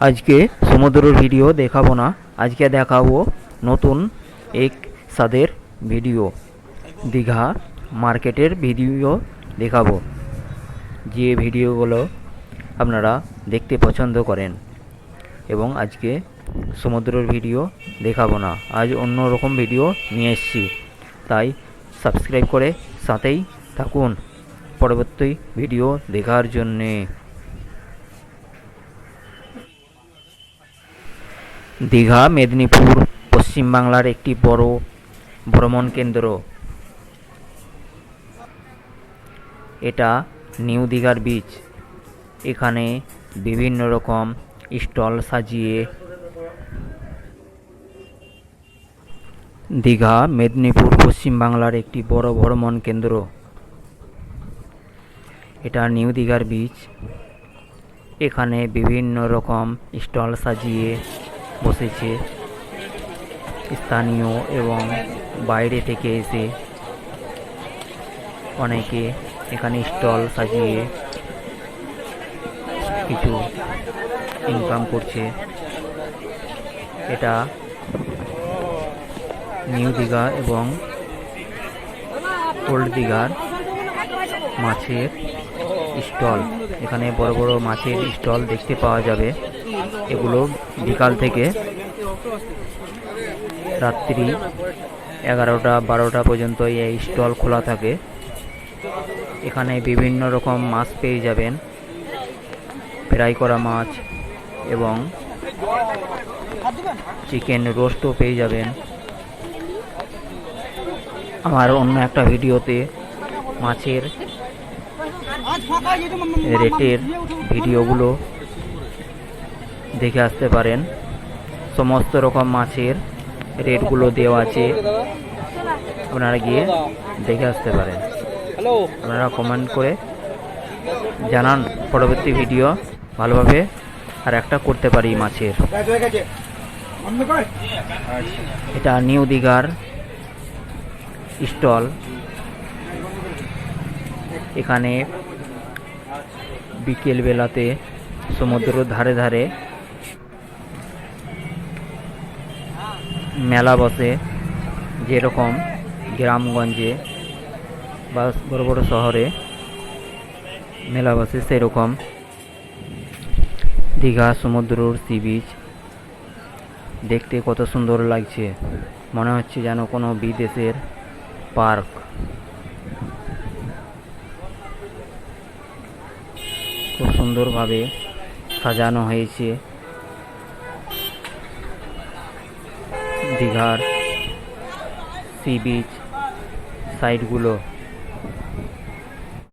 আজকে সমুদ্রের ভিডিও দেখাবো না। আজকে দেখাবো নতুন এক স্বাদের ভিডিও দীঘা মার্কেটের ভিডিও দেখাবো। যে ভিডিওগুলো আপনারা দেখতে পছন্দ করেন এবং আজকে সমুদ্রের ভিডিও দেখাবো না। আজ অন্য রকম ভিডিও নিয়ে এসেছি। তাই সাবস্ক্রাইব করে সাথেই থাকুন। পরবর্তী ভিডিও দেখার জন্যে। দীঘা, মেদিনীপুর পশ্চিমবাংলার একটি বড় ভ্রমণ কেন্দ্র। এটা নিউ দীঘার বিচ এখানে বিভিন্ন রকম স্টল সাজিয়ে দীঘা, মেদিনীপুর পশ্চিমবাংলার একটি বড় ভ্রমণ কেন্দ্র। এটা নিউ দীঘার বিচ এখানে বিভিন্ন রকম স্টল সাজিয়ে বসেছে। স্থানীয় এবং বাইরে থেকে এসে অনেকে এখানে স্টল সাজিয়ে কিছু ইনকাম করছে। এটা নিউ দীঘা এবং ওল্ড দীঘার মাছের স্টল। এখানে বড় বড় মাছের স্টল দেখতে পাওয়া যাবে। এগুলো বিকাল থেকে রাত্রি এগারোটা, বারোটা পর্যন্ত এই স্টল খোলা থাকে। এখানে বিভিন্ন রকম মাছ পেয়ে যাবেন। ফ্রাই করা মাছ এবং চিকেন রোস্টও পেয়ে যাবেন। আমার অন্য একটা ভিডিওতে মাছের রেটের ভিডিওগুলো দেখে আসতে পারেন। সমস্ত রকম মাছের রেটগুলো দেওয়া আছে। আপনারা গিয়ে দেখে আসতে পারেন। আপনারা কমেন্ট করে জানান পরবর্তী ভিডিও ভালোভাবে আর একটা করতে পারি মাছের। এটা নিউ দীঘার স্টল। এখানে বিকেল বেলাতে সমুদ্র ধারে ধারে মেলা বসে, যেরকম গ্রামগঞ্জে বা বড় বড় শহরে মেলা বসে সেরকম। দীঘা সমুদ্রর সি বিচ, দেখতে কত সুন্দর লাগছে। মনে হচ্ছে যেন কোনো বিদেশের পার্ক। খুব সুন্দরভাবে সাজানো হয়েছে। দীঘার সি বিচ সাইডগুলো